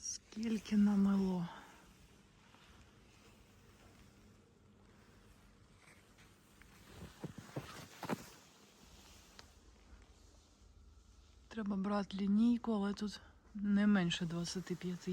Скільки намило. Треба брати лінійку, але тут не менше 25.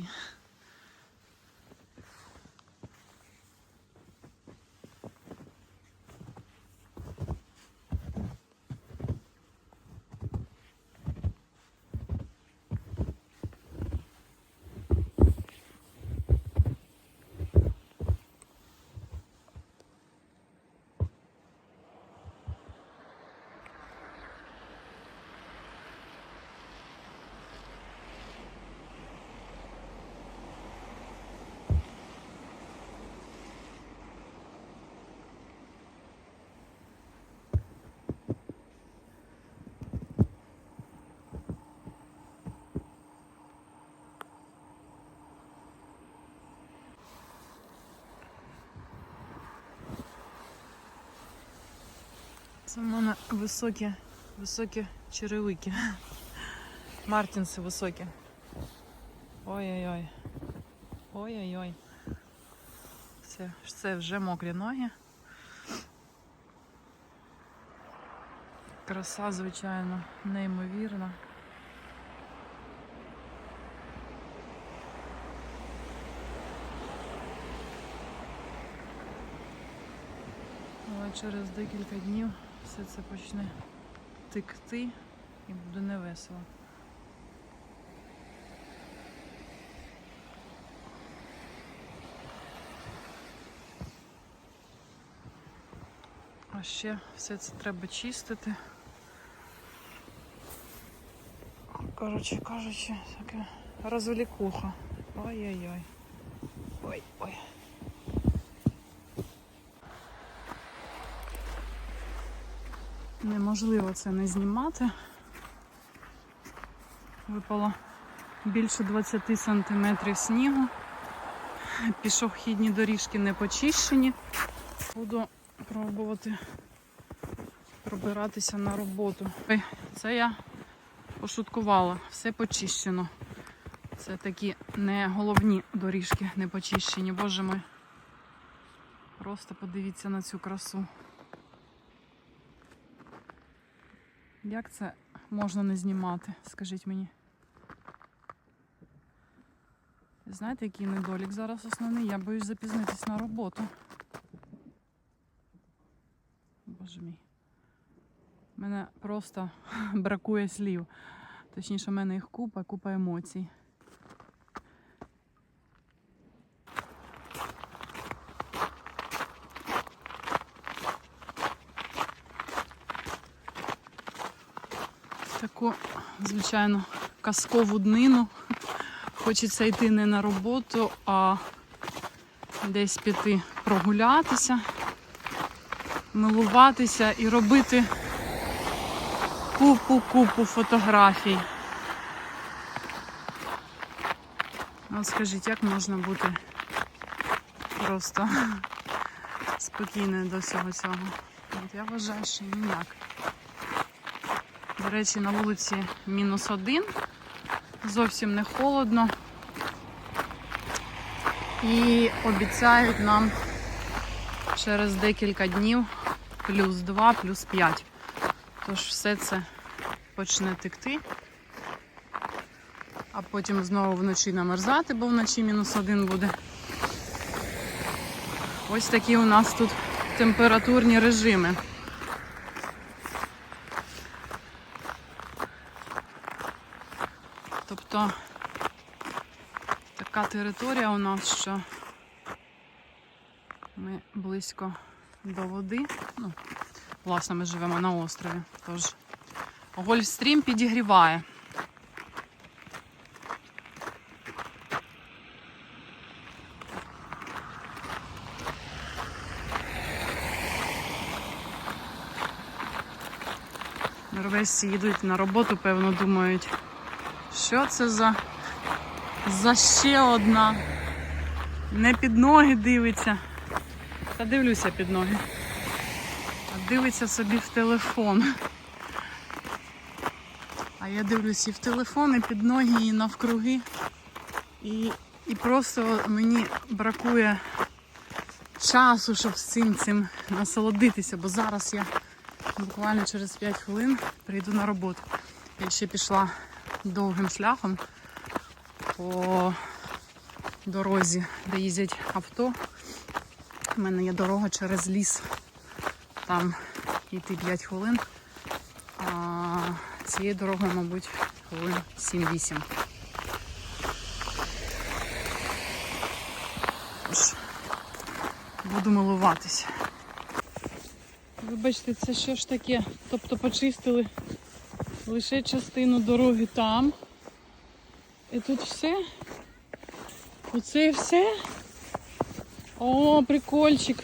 Це в мене високі, високі черевики. Мартінси високі. Ой-ой-ой. Ой-ой-ой. Це, це вже мокрі ноги. Краса, звичайно, неймовірна. Але через декілька днів все це почне текти і буде невесело. А ще все це треба чистити. Коротше кажучи, таке розвлікуха. Ой-ой-ой. Ой-ой. Неможливо це не знімати. Випало більше 20 сантиметрів снігу. Пішохідні доріжки не почищені. Буду пробувати пробиратися на роботу. Ой, Це я пошуткувала, все почищено. Це такі не головні доріжки не почищені. Боже мой. Просто подивіться на цю красу. Як це можна не знімати? Скажіть мені. Знаєте, який недолік зараз основний? Я боюсь запізнитись на роботу. Боже мій. Мене просто бракує слів. Точніше, в мене їх купа, купа емоцій. Звичайно, казкову днину. Хочеться йти не на роботу, а десь піти прогулятися, милуватися і робити купу-купу фотографій. От скажіть, як можна бути просто спокійною до всього цього? От я вважаю, що ніяк. До речі, на вулиці мінус один. Зовсім не холодно. І обіцяють нам через декілька днів плюс 2, плюс 5. Тож все це почне текти. А потім знову вночі намерзати, бо вночі мінус один буде. Ось такі у нас тут температурні режими. Тобто така територія у нас, що ми близько до води. Ну, власне, ми живемо на острові. Тож Гольфстрім підігріває. Норвежці їдуть на роботу, певно, думають, що це за, за ще одна. Не під ноги дивиться. Та дивлюся під ноги. А дивиться собі в телефон. А я дивлюсь і в телефон, і під ноги, і навкруги. І, і просто мені бракує часу, щоб з цим цим насолодитися, бо зараз я буквально через 5 хвилин прийду на роботу. Я ще пішла довгим шляхом по дорозі, де їздять авто. У мене є дорога через ліс. Там йти 5 хвилин. А цією дорогою, мабуть, хвилин 7-8. Тож, Буду милуватись. Вибачте, це що ж таке? Тобто почистили лише частину дороги там. І тут все. Оце і все. О, прикольчик.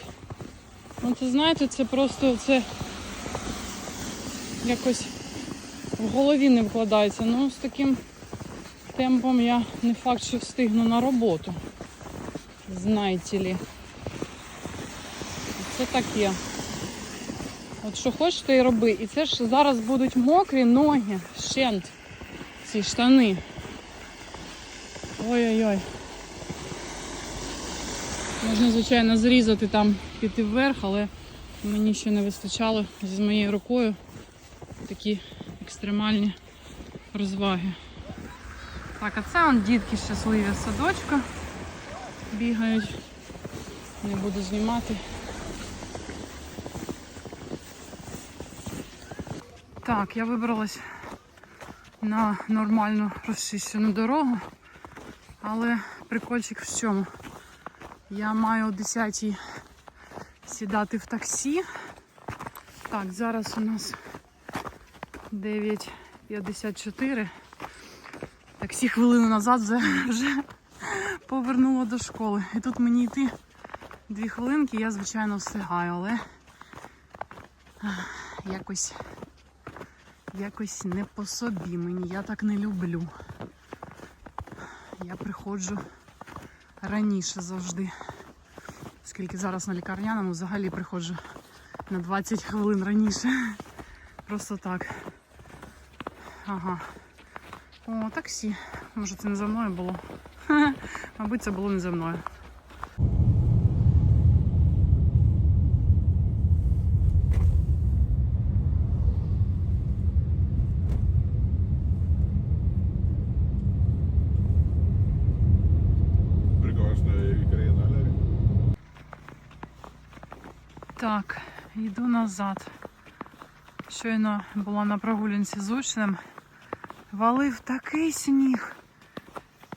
Ну це знаєте, це просто це якось в голові не вкладається. Ну, з таким темпом я не факт, що встигну на роботу. Знаєте ли. Це таке. От що хочеш, то і роби. І це ж зараз будуть мокрі ноги, щент, ці штани. Ой-ой-ой. Можна, звичайно, зрізати там, піти вверх, але мені ще не вистачало зі моєю рукою такі екстремальні розваги. Так, а це он дітки щасливі в садочку бігають. Не буду знімати. Так, я вибралась на нормальну розчищену дорогу, але прикольчик в чому? Я маю о 10 сідати в таксі. Так, зараз у нас 9.54. Таксі хвилину назад вже, вже повернуло до школи. І тут мені йти дві хвилинки, я, звичайно, встигаю, але якось, якось не по собі мені. Я так не люблю. Я приходжу раніше завжди. Скільки зараз на лікарняному взагалі приходжу на 20 хвилин раніше. Просто так. Ага. О, таксі. Може це не за мною було? Мабуть, це було не за мною. Так, йду назад. Щойно була на прогулянці з учнем. Валив такий сніг.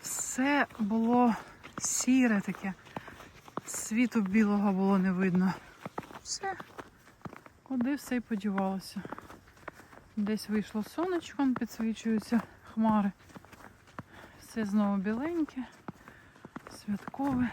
Все було сіре таке. Світу білого було не видно. Все. Куди все й подівалося. Десь вийшло сонечко, підсвічуються хмари. Все знову біленьке, святкове.